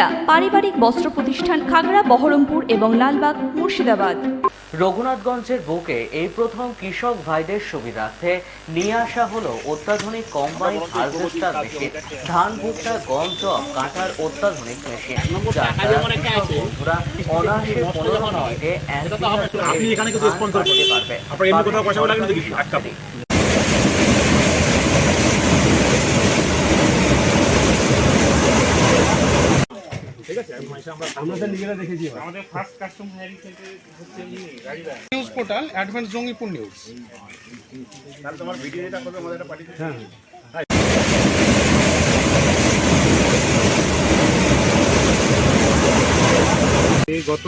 সহযোগিতা পারিবারিক বস্ত্র প্রতিষ্ঠান খাগড়া বহরমপুর এবং লালবাগ মুর্শিদাবাদ। রঘুনাথগঞ্জের বুকে এই প্রথম কৃষক ভাইদের সুবিধার্থে নিয়ে আসা হলো অত্যাধুনিক কম্বাইন হারভেস্টার মেশিন ধান ভুট্টা গম জব কাটার অত্যাধুনিক মেশিন যার দ্বারা কৃষক বন্ধুরা অনায়াসে পনেরো মিনিটে এক বিঘা জমিতে আপনি এখানে কিন্তু ধান কাটতে পারবে। ঠিক আছে? আমরা আমরা তো নিজেরা দেখেছি আমাদের ফার্স্ট কাস্টম হায়ারিং থেকে হচ্ছে গাড়িটা news portal advance Jangipur news তাহলে তোমার ভিডিও যেটা করবে আমাদের পাঠিয়ে হ্যাঁ। গত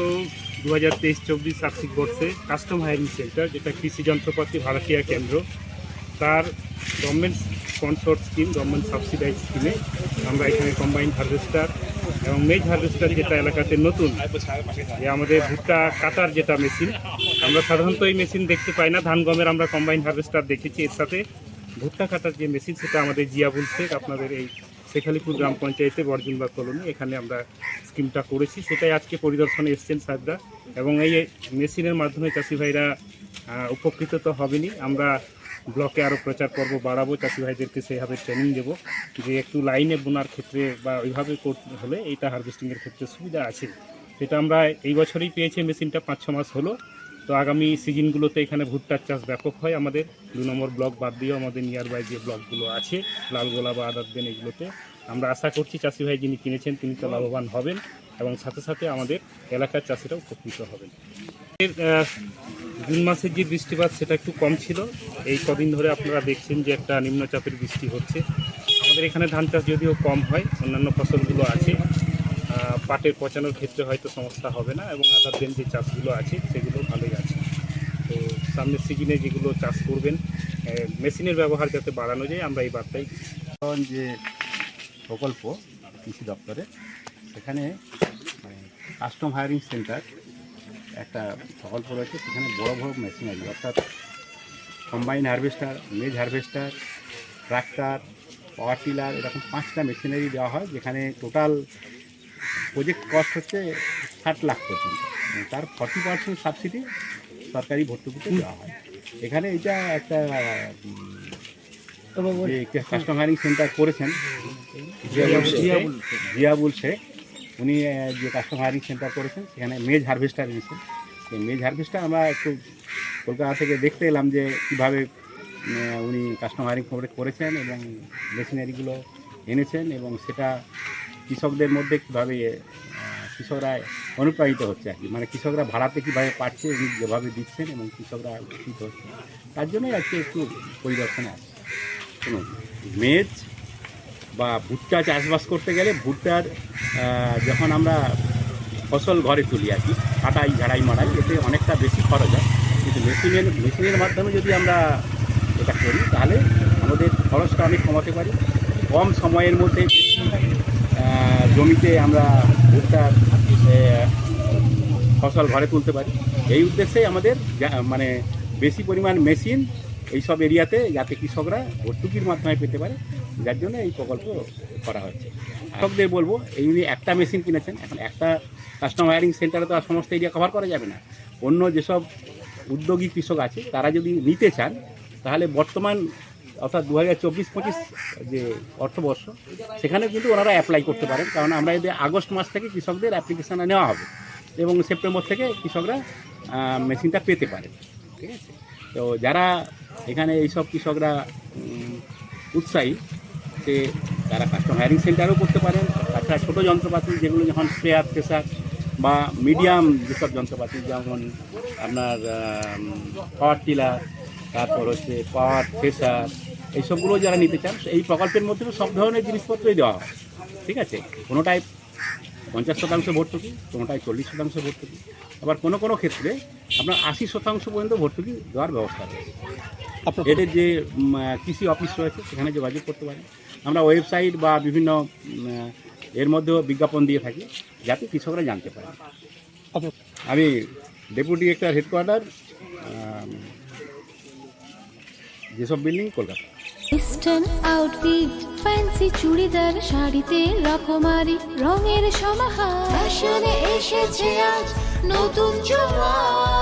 দু হাজার তেইশ চব্বিশ আর্থিক বর্ষে কাস্টম হায়ারিং সেন্টার যেটা কৃষি যন্ত্রপাতি ভাড়াটিয়া কেন্দ্র তার government sponsor scheme government subsidise স্কিমে আমরা এখানে কম্বাইন হারভেস্টার এবং মেজ হারভেস্টার যেটা এলাকাতে নতুন যে আমাদের ভুট্টা কাটার যেটা মেশিন আমরা সাধারণত এই মেশিন দেখতে পাই না। ধান গমের আমরা কম্বাইন হারভেস্টার দেখেছি, এর সাথে ভুট্টা কাটার যে মেশিন সেটা আমাদের জিয়াবুল শেখ আপনাদের এই শেখালিপুর গ্রাম পঞ্চায়েতে বর্জনবা কলোনি, এখানে আমরা স্কিমটা করেছি। সেটাই আজকে পরিদর্শনে এসছেন সাহেবরা। এবং এই মেশিনের মাধ্যমে চাষি ভাইরা উপকৃত তো হবেনি আমরা ব্লকে আরও প্রচার পর্ব বাড়াবো, চাষি ভাইদেরকে সেইভাবে ট্রেনিং দেবো, যে একটু লাইনে বোনার ক্ষেত্রে বা ওইভাবে করতে হলে এইটা হারভেস্টিংয়ের ক্ষেত্রে সুবিধা আছে। সেটা আমরা এই বছরই পেয়েছি মেশিনটা পাঁচ ছ মাস হলো। তো আগামী সিজনগুলোতে এখানে ভুট্টার চাষ ব্যাপক হয় আমাদের। দু নম্বর ব্লক বাদ দিয়েও আমাদের নিয়ার বাই যে ব্লকগুলো আছে, লালগোলা বা আদারদেন এগুলোতে। আমরা আশা করছি চাষি ভাই যিনি কিনেছেন, তিনি তো লাভবান হবেন এবং সাথে সাথে আমাদের এলাকার চাষিরাও উপকৃত হবেন। জুন মাসের যে বৃষ্টিপাত, সেটা একটু কম ছিল। এই কদিন ধরে আপনারা দেখছেন যে একটা নিম্নচাপের বৃষ্টি হচ্ছে। আমাদের এখানে ধান চাষ যদিও কম হয়, অন্যান্য ফসলগুলো আছে। পাটের পচানোর ক্ষেত্রে হয়তো সমস্যা হবে না, এবং আদার দেন যে চাষগুলো আছে, সেগুলো ভালোই আছে। তো সামনের সিজনে যেগুলো চাষ করবেন মেশিনের ব্যবহার যাতে বাড়ানো যায়, আমরা এই বার্তাই যে প্রকল্প, কৃষি দপ্তরে, সেখানে কাস্টম হায়ারিং সেন্টার একটা প্রকল্প রয়েছে সেখানে বড় বড় মেশিনারি অর্থাৎ combine harvester maize harvester tractor power tiller এরকম পাঁচটা মেশিনারি দেওয়া হয় যেখানে টোটাল প্রজেক্ট কস্ট হচ্ছে ষাট লাখ পর্যন্ত। তার ফর্টি পার্সেন্ট সাবসিডি সরকারি ভর্তুকিতে দেওয়া হয়। এখানে এটা একটা যে সেন্টার করেছেন জিয়াবুল শেখ। উনি যে কাস্টম হায়ারিং সেন্টার করেছেন, সেখানে মেজ হারভেস্টার এনেছেন। সেই মেজ হারভেস্টার আমরা একটু কলকাতা থেকে দেখতে এলাম যে কীভাবে উনি কাস্টম হায়ারিং করেছেন এবং মেশিনারিগুলো এনেছেন এবং সেটা কৃষকদের মধ্যে কীভাবে কৃষকরা অনুপ্রাণিত হচ্ছে আর কি। মানে কৃষকরা ভাড়াতে কীভাবে পাচ্ছে, উনি যেভাবে দিচ্ছেন এবং কৃষকরা উপকৃত হচ্ছে। তার জন্যই আজকে একটু পরিদর্শনে আসছে। শুনুন, মেজ বা ভুট্টা চাষবাস করতে গেলে ভুট্টার যখন আমরা ফসল ঘরে তুলি আর কি, কাটাই, ঝাড়াই মারাই এতে অনেকটা বেশি খরচ হয়। কিন্তু মেশিনের মেশিনের মাধ্যমে যদি আমরা এটা করি, তাহলে আমাদের খরচটা অনেক কমাতে পারি। কম সময়ের মধ্যে জমিতে আমরা ভুট্টার ফসল ঘরে তুলতে পারি। এই উদ্দেশ্যে আমাদের মানে বেশি পরিমাণ মেশিন এইসব এরিয়াতে যাতে কৃষকরা ভর্তুকির মাধ্যমে পেতে পারে, যার জন্য এই প্রকল্প করা হচ্ছে। কৃষকদের বলব, এই উনি একটা মেশিন কিনেছেন, এখন একটা কাস্টম হায়ারিং সেন্টারে তো আর সমস্ত এরিয়া কভার করা যাবে না। অন্য যেসব উদ্যোগী কৃষক আছে, তারা যদি নিতে চান, তাহলে বর্তমান অর্থাৎ দু হাজার চব্বিশ পঁচিশ যে অর্থবর্ষ, সেখানে কিন্তু ওনারা অ্যাপ্লাই করতে পারেন, কারণ আমরা এদের আগস্ট মাস থেকে কৃষকদের অ্যাপ্লিকেশান নেওয়া হবে এবং সেপ্টেম্বর থেকে কৃষকরা মেশিনটা পেতে পারে। ঠিক আছে? তো যারা এখানে এইসব কৃষকরা উৎসাহী, সে তারা কাস্টম হায়ারিং সেন্টারও করতে পারেন। তাছাড়া ছোটো যন্ত্রপাতি যেগুলো যখন স্প্রেয়ার প্রেসার বা মিডিয়াম যেসব যন্ত্রপাতি, যেমন আপনার পাওয়ার টিলার তারপর হচ্ছে পাওয়ার প্রেসার এইসবগুলো যারা নিতে চান, এই প্রকল্পের মধ্যে সব ধরনের জিনিসপত্রই দেওয়া হয়। ঠিক আছে? কোনোটাই পঞ্চাশ শতাংশ ভর্তুকি কোনোটায় চল্লিশ শতাংশ ভর্তুকি। আবার কোনো কোনো ক্ষেত্রে আপনার আশি শতাংশ পর্যন্ত ভর্তুকি দেওয়ার ব্যবস্থা রয়েছে। এদের যে কৃষি অফিস রয়েছে সেখানে যোগাযোগ করতে পারেন। আমরা ওয়েবসাইট বা বিভিন্ন এর মধ্যেও বিজ্ঞাপন দিয়ে থাকি যাতে কৃষকরা জানতে পারে। আমি ডেপুটি ডিরেক্টর হেডকোয়ার্টার যেসব building Kolkata. Western outfit fancy churidar শাড়িতে রকমারি রঙের সমাহার। ফ্যাশনে এসেছে আজ নতুন সুনিতা